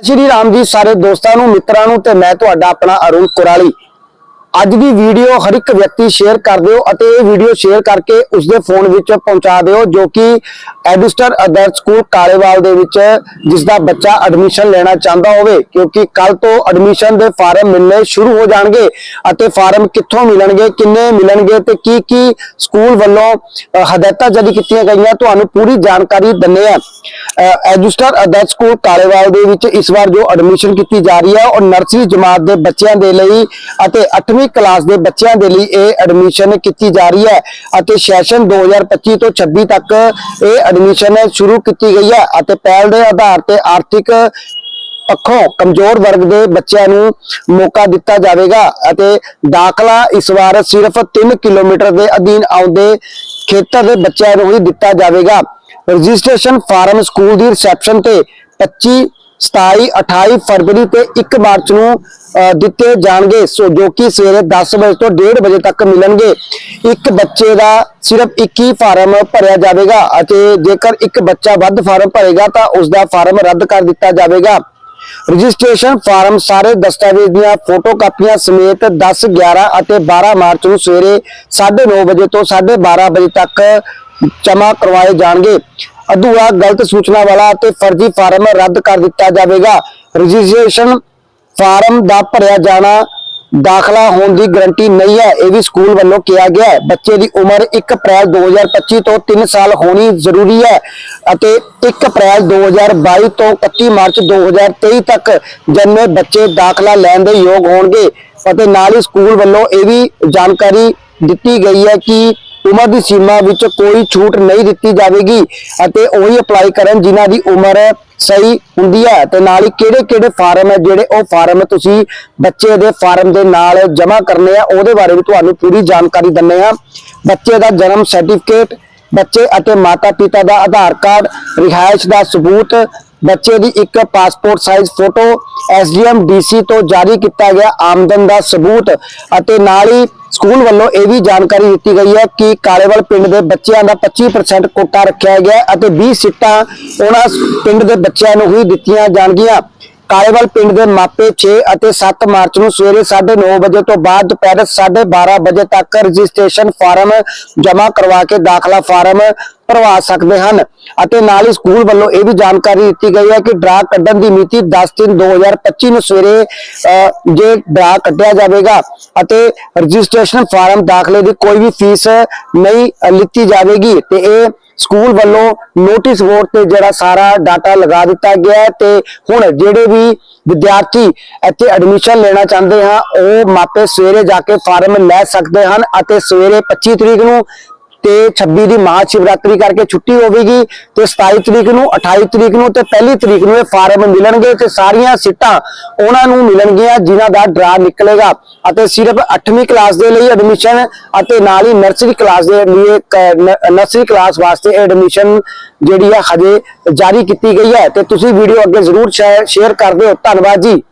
ਸ਼੍ਰੀ ਰਾਮ ਜੀ ਸਾਰੇ ਦੋਸਤਾਂ ਨੂੰ ਮਿੱਤਰਾਂ ਨੂੰ ਤੇ ਮੈਂ ਤੁਹਾਡਾ ਆਪਣਾ ਅਰੁਣ ਕੁਰਾਲੀ। ਅੱਜ ਦੀ ਵੀਡੀਓ ਹਰ ਇੱਕ ਵਿਅਕਤੀ ਸ਼ੇਅਰ ਕਰ ਦਿਓ ਅਤੇ ਇਹ ਵੀਡੀਓ ਸ਼ੇਅਰ ਕਰਕੇ ਉਸਦੇ ਫੋਨ ਵਿੱਚ ਪਹੁੰਚਾ ਦਿਓ, ਜੋ ਕਿ ਐਡਿਸਟਰ ਅਦਰ ਸਕੂਲ ਕਾਲੇਵਾਲ ਦੇ ਵਿੱਚ ਜਿਸ ਦਾ ਬੱਚਾ ਐਡਮਿਸ਼ਨ ਲੈਣਾ ਚਾਹੁੰਦਾ ਹੋਵੇ, ਕਿਉਂਕਿ ਕੱਲ ਤੋਂ ਐਡਮਿਸ਼ਨ ਦੇ ਫਾਰਮ ਮਿਲਣੇ ਸ਼ੁਰੂ ਹੋ ਜਾਣਗੇ ਅਤੇ ਫਾਰਮ ਕਿੱਥੋਂ ਮਿਲਣਗੇ, ਕਿੰਨੇ ਮਿਲਣਗੇ ਤੇ ਕੀ ਕੀ ਸਕੂਲ ਵੱਲੋਂ ਹਦਾਇਤਾਂ ਜਾਰੀ ਕੀਤੀਆਂ ਗਈਆਂ, ਤੁਹਾਨੂੰ ਪੂਰੀ ਜਾਣਕਾਰੀ ਦਿੰਨੇ ਆ ਐਡਿਸਟਰ ਅਦਰ ਸਕੂਲ ਕਾਲੇਵਾਲ ਦੇ ਵਿੱਚ ਇਸ ਵਾਰ ਜੋ ਐਡਮਿਸ਼ਨ ਕੀਤੀ ਜਾ ਰਹੀ ਹੈ, ਉਹ ਨਰਸਰੀ ਜਮਾਤ ਦੇ ਬੱਚਿਆਂ ਦੇ ਲਈ ਅਤੇ 8ਵੀਂ ਕਲਾਸ ਦੇ ਬੱਚਿਆਂ ਦੇ ਲਈ ਇਹ ਐਡਮਿਸ਼ਨ ਕੀਤੀ ਜਾ ਰਹੀ ਹੈ ਅਤੇ ਸੈਸ਼ਨ 2025 ਤੋਂ 26 ਤੱਕ ਇਹ ਐਡਮਿਸ਼ਨ ਸ਼ੁਰੂ ਕੀਤੀ ਗਈ ਹੈ ਅਤੇ ਪਹਿਲ ਦੇ ਆਧਾਰ ਤੇ ਆਰਥਿਕ ਪੱਖੋਂ ਕਮਜ਼ੋਰ ਵਰਗ ਦੇ ਬੱਚਿਆਂ ਨੂੰ ਮੌਕਾ ਦਿੱਤਾ ਜਾਵੇਗਾ ਅਤੇ ਦਾਖਲਾ ਇਸ ਵਾਰ ਸਿਰਫ 3 ਕਿਲੋਮੀਟਰ ਦੇ ਅਧੀਨ ਆਉਂਦੇ ਖੇਤਰ ਦੇ ਬੱਚਿਆਂ ਨੂੰ ਹੀ ਦਿੱਤਾ ਜਾਵੇਗਾ। ਰਜਿਸਟ੍ਰੇਸ਼ਨ ਫਾਰਮ ਸਕੂਲ ਦੀ ਰਿਸੈਪਸ਼ਨ ਤੇ 25 27 28 ਫਰਵਰੀ ਤੇ 1 ਮਾਰਚ ਨੂੰ ਦਿੱਤੇ ਜਾਣਗੇ। ਸੋ ਜੋ ਕਿ ਸਵੇਰੇ 10 ਵਜੇ ਤੋਂ 1:30 ਵਜੇ ਤੱਕ ਮਿਲਣਗੇ। ਇੱਕ ਬੱਚੇ ਦਾ ਸਿਰਫ ਇੱਕ ਹੀ ਫਾਰਮ ਭਰਿਆ ਜਾਵੇਗਾ ਅਤੇ ਜੇਕਰ ਇੱਕ ਬੱਚਾ ਵੱਧ ਫਾਰਮ ਭਰੇਗਾ ਤਾਂ ਉਸ ਦਾ ਫਾਰਮ ਰੱਦ ਕਰ ਦਿੱਤਾ ਜਾਵੇਗਾ। ਰਜਿਸਟ੍ਰੇਸ਼ਨ ਫਾਰਮ ਸਾਰੇ ਦਸਤਾਵੇਜ਼ ਦੀਆਂ ਫੋਟੋ ਕਾਪੀਆਂ ਸਮੇਤ 10 11 ਅਤੇ 12 ਮਾਰਚ ਨੂੰ ਸਵੇਰੇ 9:30 ਵਜੇ ਤੋਂ 12:30 ਵਜੇ ਤੱਕ ਜਮ੍ਹਾਂ ਕਰਵਾਏ ਜਾਣਗੇ। ਅਧੂਰਾ ਗਲਤ ਸੂਚਨਾ ਵਾਲਾ ਅਤੇ ਫਰਜ਼ੀ ਫਾਰਮ ਰੱਦ ਕਰ ਦਿੱਤਾ ਜਾਵੇਗਾ। ਰਜਿਸਟ੍ਰੇਸ਼ਨ ਫਾਰਮ ਦਾ ਭਰਿਆ ਜਾਣਾ ਦਾਖਲਾ ਹੋਣ ਦੀ ਗਾਰੰਟੀ ਨਹੀਂ ਹੈ, ਇਹ ਵੀ ਸਕੂਲ ਵੱਲੋਂ ਕਿਹਾ ਗਿਆ ਹੈ। ਬੱਚੇ ਦੀ ਉਮਰ 1 ਅਪ੍ਰੈਲ 2025 ਤੋਂ 3 ਸਾਲ ਹੋਣੀ ਜ਼ਰੂਰੀ ਹੈ ਅਤੇ 1 ਅਪ੍ਰੈਲ 2022 ਤੋਂ 31 ਮਾਰਚ 2023 ਤੱਕ ਜਨਮੇ ਬੱਚੇ ਦਾਖਲਾ ਲੈਣ ਦੇ ਯੋਗ ਹੋਣਗੇ ਅਤੇ ਨਾਲ ਹੀ ਸਕੂਲ ਵੱਲੋਂ ਇਹ ਵੀ ਜਾਣਕਾਰੀ ਦਿੱਤੀ ਗਈ ਹੈ ਕਿ ਉਮਰ ਦੀ ਸੀਮਾ ਵਿੱਚ ਕੋਈ ਛੂਟ ਨਹੀਂ ਦਿੱਤੀ ਜਾਵੇਗੀ ਅਤੇ ਉਹੀ ਅਪਲਾਈ ਕਰਨ ਜਿਨ੍ਹਾਂ ਦੀ ਉਮਰ ਸਹੀ ਹੁੰਦੀ ਹੈ ਤੇ ਨਾਲ ਹੀ ਕਿਹੜੇ ਕਿਹੜੇ ਫਾਰਮ ਹੈ ਜਿਹੜੇ ਉਹ ਫਾਰਮ ਤੁਸੀਂ ਬੱਚੇ ਦੇ ਫਾਰਮ ਦੇ ਨਾਲ ਜਮ੍ਹਾਂ ਕਰਨੇ ਆ, ਉਹਦੇ ਬਾਰੇ ਵੀ ਤੁਹਾਨੂੰ ਪੂਰੀ ਜਾਣਕਾਰੀ ਦਿੰਨੇ ਆ ਬੱਚੇ ਦਾ ਜਨਮ ਸਰਟੀਫਿਕੇਟ ਬੱਚੇ ਅਤੇ ਮਾਤਾ ਪਿਤਾ ਦਾ ਆਧਾਰ ਕਾਰਡ, ਰਿਹਾਇਸ਼ ਦਾ ਸਬੂਤ ਬੱਚੇ ਦੀ ਇੱਕ passport size photo SDM DC ਤੋਂ ਜਾਰੀ ਕੀਤਾ ਗਿਆ ਆਮਦਨ ਦਾ ਸਬੂਤ ਅਤੇ ਨਾਲ ਹੀ ਸਕੂਲ ਵੱਲੋਂ ਇਹ ਵੀ ਜਾਣਕਾਰੀ ਦਿੱਤੀ ਗਈ ਹੈ ਕਿ ਕਾਲੇਵਾਲ ਪਿੰਡ ਦੇ ਬੱਚਿਆਂ ਦਾ 25% ਕੋਟਾ ਰੱਖਿਆ ਗਿਆ ਅਤੇ 20 ਸੀਟਾਂ ਉਹਨਾਂ ਪਿੰਡ ਦੇ ਬੱਚਿਆਂ ਨੂੰ ਹੀ ਦਿੱਤੀਆਂ ਜਾਣਗੀਆਂ। ਕਾਲੇਵਾਲ ਪਿੰਡ ਦੇ ਮਾਪੇ 6 ਅਤੇ 7 ਮਾਰਚ ਨੂੰ ਸਵੇਰੇ 9:30 ਵਜੇ ਤੋਂ ਬਾਅਦ ਦੁਪਹਿਰ 12:30 ਵਜੇ ਤੱਕ ਰਜਿਸਟ੍ਰੇਸ਼ਨ ਫਾਰਮ ਜਮ੍ਹਾਂ ਕਰਵਾ ਕੇ ਦਾਖਲਾ ਫਾਰਮ ਭਰਵਾ ਸਕਦੇ ਹਨ। ਅਤੇ ਨਾਲ ਹੀ ਸਕੂਲ ਵੱਲੋਂ ਇਹ ਵੀ ਜਾਣਕਾਰੀ ਦਿੱਤੀ ਗਈ ਹੈ ਕਿ ਡਰਾ ਕੱਢਣ ਦੀ ਮਿਤੀ 10/3/2025 ਨੂੰ ਸਵੇਰੇ ਜੇ ਡਰਾ ਕੱਢਿਆ ਜਾਵੇਗਾ ਅਤੇ ਰਜਿਸਟ੍ਰੇਸ਼ਨ ਫਾਰਮ ਦਾਖਲੇ ਦੀ ਕੋਈ ਵੀ ਫੀਸ ਨਹੀਂ ਅਹ, ਲਿੱਤੀ ਜਾਵੇਗੀ। ਤੇ ਇਹ ਸਕੂਲ ਵੱਲੋਂ ਨੋਟਿਸ ਬੋਰਡ ਤੇ ਜਿਹੜਾ ਸਾਰਾ ਡਾਟਾ ਲਗਾ ਦਿੱਤਾ ਗਿਆ ਹੈ ਤੇ ਹੁਣ ਜਿਹੜੇ ਵੀ ਵਿਦਿਆਰਥੀ ਇੱਥੇ ਐਡਮਿਸ਼ਨ ਲੈਣਾ ਚਾਹੁੰਦੇ ਹਾਂ ਉਹ ਮਾਪੇ ਸਵੇਰੇ ਜਾ ਕੇ ਫਾਰਮ ਲੈ ਸਕਦੇ ਹਨ ਅਤੇ ਸਵੇਰੇ 25 ਤਰੀਕ ਨੂੰ ਤੇ 26 ਦੀ ਮਹਾ ਸ਼ਿਵਰਾਤਰੀ ਕਰਕੇ ਛੁੱਟੀ ਹੋਵੇਗੀ ਤੇ 27 ਤਰੀਕ ਨੂੰ 28 ਤਰੀਕ ਨੂੰ ਤੇ 1 ਤਰੀਕ ਨੂੰ ਇਹ ਫਾਰਮ ਮਿਲਣਗੇ ਤੇ ਸਾਰੀਆਂ ਸੀਟਾਂ ਉਹਨਾਂ ਨੂੰ ਮਿਲਣਗੀਆਂ ਜਿਨ੍ਹਾਂ ਦਾ ਡਰਾ ਨਿਕਲੇਗਾ। ਅਤੇ ਸਿਰਫ 8ਵੀਂ ਕਲਾਸ ਦੇ ਲਈ ਐਡਮਿਸ਼ਨ ਅਤੇ ਨਾਲ ਹੀ ਨਰਸਰੀ ਕਲਾਸ ਦੇ ਲਈ ਨਰਸਰੀ ਕਲਾਸ ਵਾਸਤੇ ਐਡਮਿਸ਼ਨ ਜਿਹੜੀ ਹੈ ਹਜੇ ਜਾਰੀ ਕੀਤੀ ਗਈ ਹੈ। ਤੇ ਤੁਸੀਂ ਵੀਡੀਓ ਅੱਗੇ ਜ਼ਰੂਰ ਸ਼ੇਅਰ ਕਰ ਦਿਓ। ਧੰਨਵਾਦ ਜੀ।